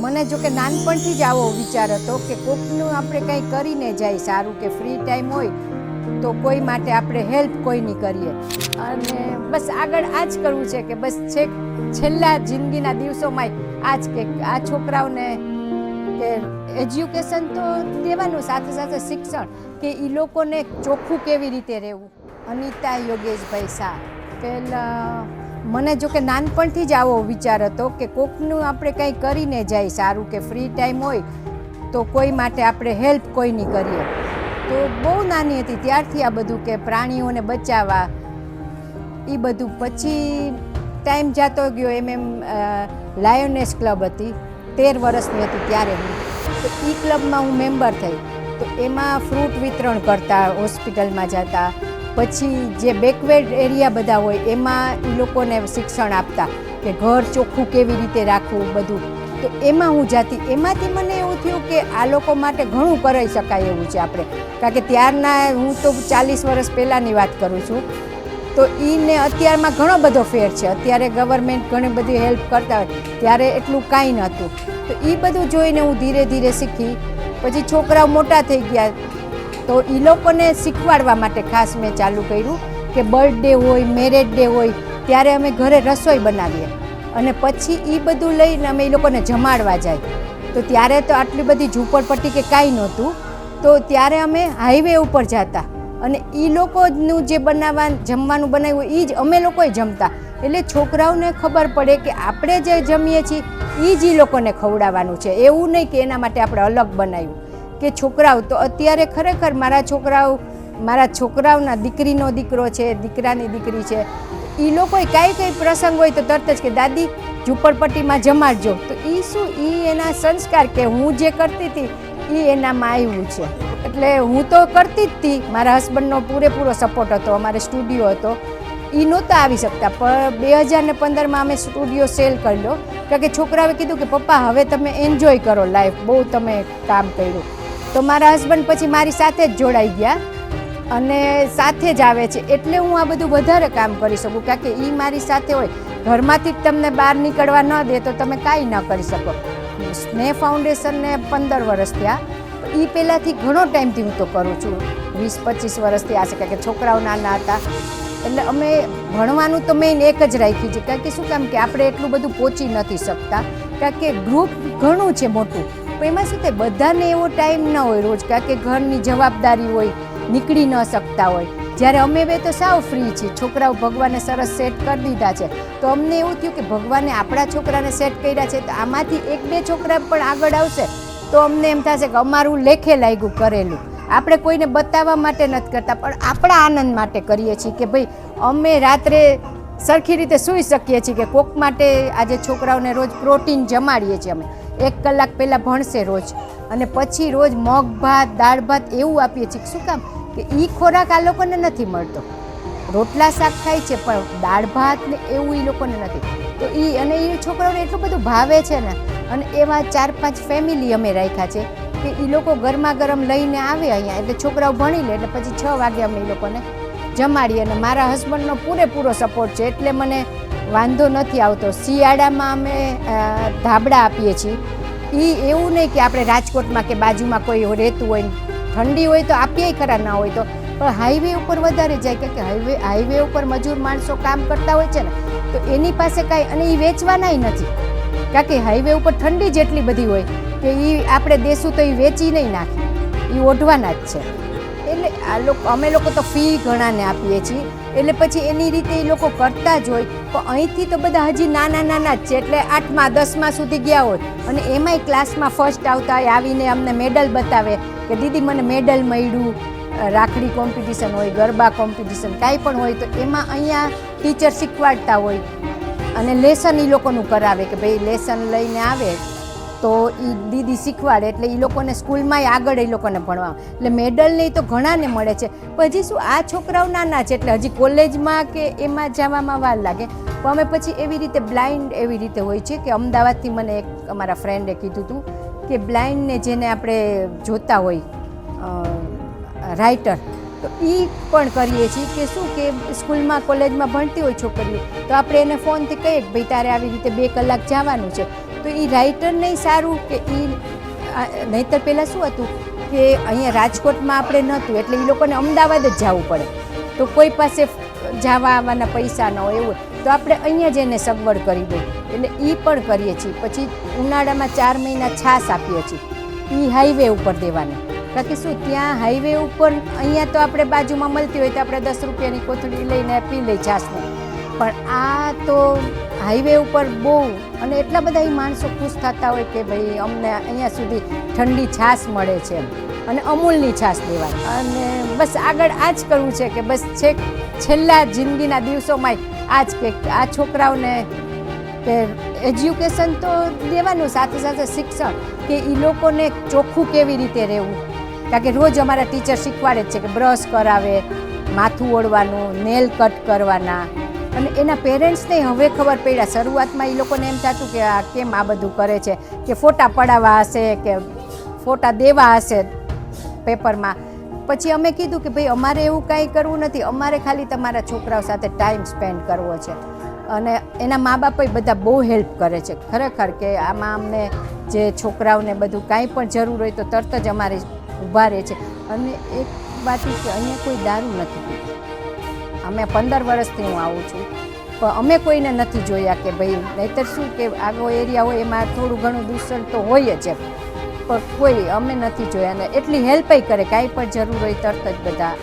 મને જો કે નાનપણથી જ આવો વિચાર હતો કે કોકનું આપણે કંઈ કરીને જાય, સારું કે ફ્રી ટાઈમ હોય, તો કોઈ માટે આપણે હેલ્પ કોઈની કરીએ. અને બસ આગળ આ જ કરવું છે કે બસ છેક, છેલ્લા જિંદગીના દિવસોમાં આ જ કે આ છોકરાઓને કે એજ્યુકેશન તો દેવાનું, સાથે સાથે શિક્ષણ, કે એ લોકોને ચોખ્ખું કેવી રીતે રહેવું? અનિતા યોગેશભાઈ શાહ, પહેલાં મને જો કે નાનપણથી જ આવો વિચાર હતો કે કોકનું આપણે કંઈ કરીને જાય, સારું કે ફ્રી ટાઈમ હોય, તો કોઈ માટે આપણે હેલ્પ કોઈની કરીએ. તો બહુ નાની હતી, ત્યારથી આ બધું કે પ્રાણીઓને બચાવવા એ બધું પછી ટાઈમ જતો ગયો, એમ એમ લાયોનેસ ક્લબ હતી, તેર વર્ષની હતી ત્યારે હું. તો એ ક્લબમાં હું મેમ્બર થઈ. તો એમાં ફ્રૂટ વિતરણ કરતા હોસ્પિટલમાં જતા પછી જે બેકવેડ એરિયા બધા હોય, એમાં એ લોકોને શિક્ષણ આપતા કે ઘર ચોખ્ખું કેવી રીતે રાખવું બધું. તો એમાં હું જાતી, એમાંથી મને એવું થયું કે આ લોકો માટે ઘણું કરાઈ શકાય એવું છે આપણે. કારણ કે ત્યારના હું તો ચાલીસ વર્ષ પહેલાંની વાત કરું છું. તો એને અત્યારમાં ઘણો બધો ફેર છે. અત્યારે ગવર્મેન્ટ ઘણી બધી હેલ્પ કરતા હોય, ત્યારે એટલું કાંઈ નહોતું. તો એ બધું જોઈને હું ધીરે ધીરે શીખી. પછી છોકરાઓ મોટા થઈ ગયા તો એ લોકોને શીખવાડવા માટે ખાસ મેં ચાલુ કર્યું કે બર્થડે હોય, મેરેજ ડે હોય, ત્યારે અમે ઘરે રસોઈ બનાવીએ. અને પછી એ બધું લઈને અમે એ લોકોને જમાડવા જાય. તો ત્યારે તો આટલી બધી ઝૂંપડપટ્ટી કે કાંઈ નહોતું. તો ત્યારે અમે હાઈવે ઉપર જતા. અને એ લોકોનું જે બનાવવા, જમવાનું બનાવ્યું એ જ અમે લોકોએ જમતા. એટલે છોકરાઓને ખબર પડે કે આપણે જે જમીએ છીએ એ જ એ લોકોને ખવડાવવાનું છે. એવું નહીં કે એના માટે આપણે અલગ બનાવ્યું. કે છોકરાઓ, તો અત્યારે ખરેખર મારા છોકરાઓ, મારા છોકરાઓના દીકરીનો દીકરો છે, દીકરાની દીકરી છે. એ લોકો કાંઈ કંઈ પ્રસંગ હોય તો તરત જ કે, દાદી, ઝૂંપડપટ્ટીમાં જમાડજો. તો એ શું એ એના સંસ્કાર કે હું જે કરતી હતી એ એનામાં આવ્યું છે. એટલે હું તો કરતી જ હતી. મારા હસબન્ડનો પૂરેપૂરો સપોર્ટ હતો, અમારે સ્ટુડિયો હતો. એ નહોતા આવી શકતા. પણ બે હજાર ને પંદરમાં અમે સ્ટુડિયો સેલ કર્યો. કારણ કે છોકરાએ કીધું કે, પપ્પા, હવે તમે એન્જોય કરો લાઈફ બહુ તમે કામ કર્યું. તો મારા હસબન્ડ પછી મારી સાથે જ જોડાઈ ગયા અને સાથે જ આવે છે. એટલે હું આ બધું વધારે કામ કરી શકું. કારણ કે એ મારી સાથે હોય. ઘરમાંથી જ તમને બહાર નીકળવા ન દે તો તમે કાંઈ ન કરી શકો. સ્નેહ ફાઉન્ડેશનને પંદર વર્ષ થયા. એ પહેલાંથી ઘણો ટાઈમથી હું તો કરું છું. વીસ, પચીસ વર્ષથી આ કારણ કે છોકરાઓ નાના હતા. એટલે અમે ભણવાનું તો મેઇન એક જ રાખી છે. કારણ કે શું કામ કે આપણે એટલું બધું પહોંચી નથી શકતા. કારણ કે ગ્રુપ ઘણું છે મોટું. પણ એમાં શું થાય? બધાને એવો ટાઈમ ન હોય રોજ, કારણ કે ઘરની જવાબદારી હોય, નીકળી ન શકતા હોય. જ્યારે અમે બે તો સાવ ફ્રી છીએ. છોકરાઓ ભગવાને સરસ સેટ કરી દીધા છે. તો અમને એવું થયું કે ભગવાને આપણા છોકરાને સેટ કર્યા છે, તો આમાંથી એક બે છોકરા પણ આગળ આવશે, તો અમને એમ થશે કે અમારું લેખે લાગ્યું કરેલું. આપણે કોઈને બતાવવા માટે નથી કરતા, પણ આપણા આનંદ માટે કરીએ છીએ કે ભાઈ, અમે રાત્રે સરખી રીતે સૂઈ શકીએ છીએ કે કોક માટે આજે છોકરાઓને રોજ પ્રોટીન જમાડીએ છીએ અમે. એક કલાક પહેલાં ભણશે રોજ. અને પછી રોજ મગ, ભાત, દાળ, ભાત એવું આપીએ છીએ. શું કામ? કે એ ખોરાક આ લોકોને નથી મળતો. રોટલા શાક ખાય છે, પણ દાળ, ભાત ને એવું એ લોકોને નથી. તો એ અને એ છોકરાઓને એટલું બધું ભાવે છે ને, અને એવા ચાર, પાંચ ફેમિલી અમે રાખ્યા છે કે એ લોકો ગરમા ગરમ લઈને આવે અહીંયા. એટલે છોકરાઓ ભણી લે, એટલે પછી છ વાગે અમે એ લોકોને જમાડીએ. અને મારા હસબન્ડનો પૂરેપૂરો સપોર્ટ છે. એટલે મને વાંધો નથી આવતો. શિયાળામાં અમે ધાબળા આપીએ છીએ. એ એવું નહીં કે આપણે રાજકોટમાં કે બાજુમાં કોઈ રહેતું હોય ઠંડી હોય તો આપીએ ખરા, ના હોય તો. પણ હાઈવે ઉપર વધારે જાય કારણ કે હાઈવે હાઈવે ઉપર મજૂર માણસો કામ કરતા હોય છે ને, તો એની પાસે કાંઈ, અને એ વેચવાનાય નથી. કારણ કે હાઈવે ઉપર ઠંડી જેટલી બધી હોય કે એ આપણે દેશું તો એ વેચી નહીં નાખે. એ ઓઢવાના જ છે. એટલે આ લોકો, અમે લોકો તો ફી ઘણાને આપીએ છીએ. એટલે પછી એની રીતે એ લોકો કરતા જ હોય. પણ અહીંથી તો બધા હજી નાના નાના જ છે. એટલે આઠમા, દસમા સુધી ગયા હોય. અને એમાંય ક્લાસમાં ફર્સ્ટ આવતા હોય, આવીને અમને મેડલ બતાવે કે દીદી, મને મેડલ મળ્યું. રાખડી કોમ્પિટિશન હોય, ગરબા કોમ્પિટિશન કાંઈ પણ હોય. તો એમાં અહીંયા ટીચર શીખવાડતા હોય. અને લેસન એ લોકોનું કરાવે કે ભાઈ લેસન લઈને આવે. તો એ દીદી શીખવાડે એટલે એ લોકોને સ્કૂલમાંય આગળ એ લોકોને ભણવા. એટલે મેડલ નહીં તો ઘણાને મળે છે. પણ શું આ છોકરાઓ નાના છે એટલે હજી કોલેજમાં કે એમાં જવામાં વાર લાગે. પણ અમે પછી એવી રીતે બ્લાઇન્ડ એવી રીતે હોય છે કે અમદાવાદથી મને એક અમારા ફ્રેન્ડે કીધું હતું કે બ્લાઇન્ડને જેને આપણે જોતા હોય રાઇટર તો એ પણ કરીએ છીએ કે શું કે સ્કૂલમાં કોલેજમાં ભણતી હોય છોકરીઓ, તો આપણે એને ફોનથી કહીએ કે ભાઈ તારે આવી રીતે બે કલાક જવાનું છે. તો એ રાઇટરને સારું કે એ નહીંતર પહેલાં શું હતું કે અહીંયા રાજકોટમાં આપણે નહોતું, એટલે એ લોકોને અમદાવાદ જ જવું પડે. તો કોઈ પાસે જવા આવવાના પૈસા ન હોય એવું. તો આપણે અહીંયા જ એને સગવડ કરી દઈએ. એટલે એ પણ કરીએ છીએ. પછી ઉનાળામાં ચાર મહિના છાશ આપીએ છીએ. એ હાઈવે ઉપર દેવાની. કારણ કે શું, ત્યાં હાઈવે ઉપર અહીંયા તો આપણે બાજુમાં મળતી હોય તો આપણે દસ રૂપિયાની કોથળી લઈને પી લઈ છાશને. પણ આ તો હાઈવે ઉપર બહુ અને એટલા બધા એ માણસો ખુશ થતા હોય કે ભાઈ અમને અહીંયા સુધી ઠંડી છાશ મળે છે અને અમૂલની છાશ દેવાની અને બસ આગળ આ જ કરવું છે કે બસ છેક છેલ્લા જિંદગીના દિવસોમાં આ જ કે આ છોકરાઓને કે એજ્યુકેશન તો દેવાનું, સાથે સાથે શિક્ષણ, કે એ લોકોને ચોખ્ખું કેવી રીતે રહેવું? કારણ કે રોજ અમારા ટીચર શીખવાડે છે કે બ્રશ કરાવે, માથું ઓળવાનું, નેલ કટ કરવાના અને એના પેરેન્ટ્સને હવે ખબર પડ્યા. શરૂઆતમાં એ લોકોને એમ થતું કે આ કેમ આ બધું કરે છે? કે ફોટા પડાવવા હશે કે ફોટા દેવા હશે પેપરમાં? પછી અમે કીધું કે ભાઈ અમારે એવું કાંઈ કરવું નથી. અમારે ખાલી તમારા છોકરાઓ સાથે ટાઈમ સ્પેન્ડ કરવો છે. અને એના મા બાપે બધા બહુ હેલ્પ કરે છે. ખરેખર કે આમાં અમને જે છોકરાઓને બધું કાંઈ પણ જરૂર હોય તો તરત જ અમારે ઊભા રહે છે. અને એક વાત કે અહીંયા કોઈ દારૂ નથી પીતું. અમે પંદર વર્ષથી હું આવું છું. પણ અમે કોઈને નથી જોયા કે ભાઈ, નહીતર શું કે આગો એરિયા હોય એમાં થોડું ઘણું દૂષણ તો હોય જ પણ કોઈ અમે નથી જોયા ને એટલી હેલ્પય કરે, કાંઈ પણ જરૂર હોય તરત જ બધા